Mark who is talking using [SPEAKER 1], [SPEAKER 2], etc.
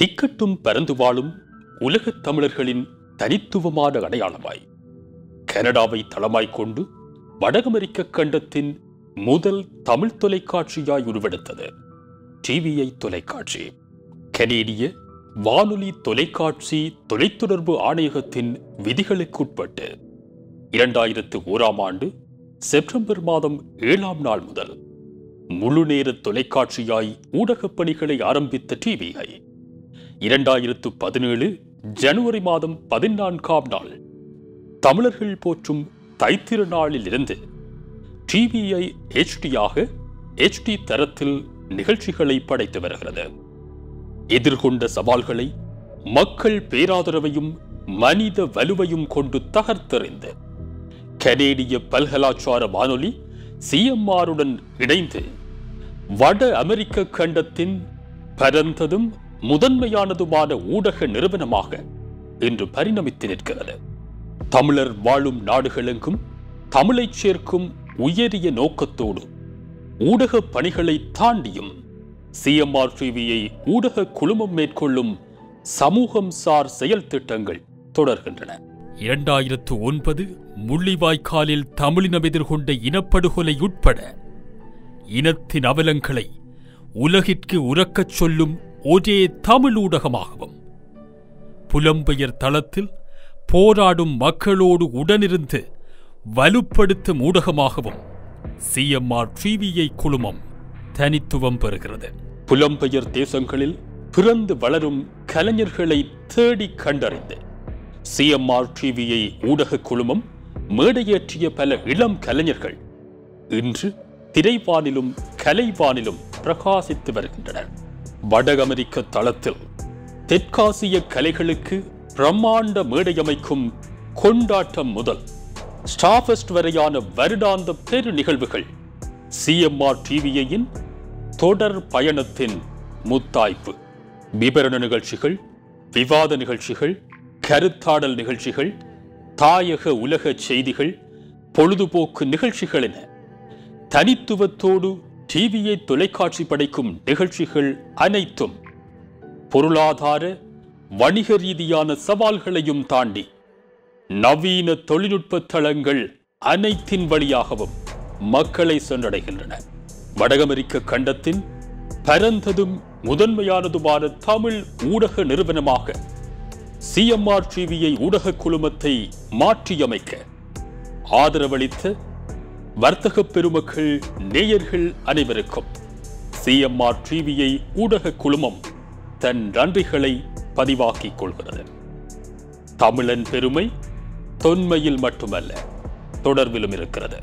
[SPEAKER 1] திக்கட்டும் பறந்து வாழும் உலகத் தமிழர்களின் தனித்துவமான அடையாளமாய். கனடாவை தளமாய் கொண்டு வடஅமெரிக்க கண்டத்தின் முதல் தமிழ் தொலைக்காட்சியாய் உருவெடுத்தது. டிவிஐ தொலைக்காட்சி. கனேடிய வானொலி தொலைக்காட்சி தொலைத்தொடர்பு ஆணையகத்தின் விதிகளுக்குட்பட்டு இரண்டாயிரத்து ஓராம் ஆண்டு செப்டம்பர் மாதம் ஏழாம் நாள் முதல் முழுநேர தொலைக்காட்சியாய் ஊடகப் பணிகளை ஆரம்பித்த டிவிஐ. இரண்டாயிரத்து பதினேழு ஜனவரி மாதம் பதினான்காம் நாள். தமிழர்கள் போற்றும் தைத்திரு நாளிலிருந்து டிவிஐ ஹெச்டியாக ஹெச்டி தரத்தில் நிகழ்ச்சிகளை படைத்து வருகிறது. எதிர்கொண்ட சவால்களை மக்கள் பேராதரவையும் மனித வலுவையும் கொண்டு தகர்த்தெறிந்து கனேடிய பல்கலாச்சார வானொலி சிஎம்ஆருடன் இணைந்து வட அமெரிக்க கண்டத்தின் பரந்ததும் முதன்மையானதுமான ஊடக நிறுவனமாக இன்று பரிணமித்து நிற்கிறது. தமிழர் வாழும் நாடுகளெங்கும் தமிழைச் சேர்க்கும் உயரிய நோக்கத்தோடு ஊடக பணிகளை தாண்டியும் சிஎம்ஆர் டிவியை ஊடக குழுமம் மேற்கொள்ளும் சமூகம் சார் செயல் திட்டங்கள் தொடர்கின்றன. இரண்டாயிரத்து ஒன்பது முள்ளிவாய்க்காலில் தமிழினம் எதிர்கொண்ட இனப்படுகொலை உட்பட இனத்தின் அவலங்களை உலகிற்கு உறக்கச் சொல்லும் ஒரே தமிழ் ஊடகமாகவும். புலம்பெயர் தளத்தில் போராடும் மக்களோடு உடனிருந்து வலுப்படுத்தும் ஊடகமாகவும் சிஎம்ஆர் டிவிஐ குழுமம் தனித்துவம் பெறுகிறது. புலம்பெயர் தேசங்களில் பிறந்து வளரும் கலைஞர்களை தேடி கண்டறிந்து சிஎம்ஆர் டிவிஐ ஊடக குழுமம் மேடையேற்றிய பல இளம் கலைஞர்கள் இன்று திரைவானிலும் கலைவானிலும் பிரகாசித்து வருகின்றனர். வட அமெரிக்க தளத்தில் தெற்காசிய கலைகளுக்கு பிரம்மாண்ட மேடை அமைக்கும் கொண்டாட்டம் முதல் ஸ்டாஃபெஸ்ட் வரையான வருடாந்த பெரு நிகழ்வுகள் சிஎம்ஆர் டிவியின் தொடர் பயணத்தின் முத்தாய்ப்பு. விபரண நிகழ்ச்சிகள் விவாத நிகழ்ச்சிகள் கருத்தாடல் நிகழ்ச்சிகள் தாயக உலக செய்திகள் பொழுதுபோக்கு நிகழ்ச்சிகள் என தனித்துவத்தோடு டிவியை தொலைக்காட்சி படைக்கும் நிகழ்ச்சிகள் அனைத்தும் பொருளாதார வணிக ரீதியான சவால்களையும் தாண்டி நவீன தொழில்நுட்ப தளங்கள் அனைத்தின் வழியாகவும் மக்களை சென்றடைகின்றன. வடகமெரிக்க கண்டத்தின் பரந்ததும் முதன்மையானதுமான தமிழ் ஊடக நிறுவனமாக சிஎம்ஆர் டிவியை ஊடக குழுமத்தை மாற்றியமைக்க ஆதரவளித்த வர்த்தக பெருமக்கள் நேயர்கள் அனைவருக்கும் சிஎம்ஆர் டிவியை ஊடக குழுமம் தன் நன்றிகளை பதிவாக்கிக் கொள்கிறது. தமிழன் பெருமை தொன்மையில் மட்டுமல்ல தொடர்பிலும் இருக்கிறது.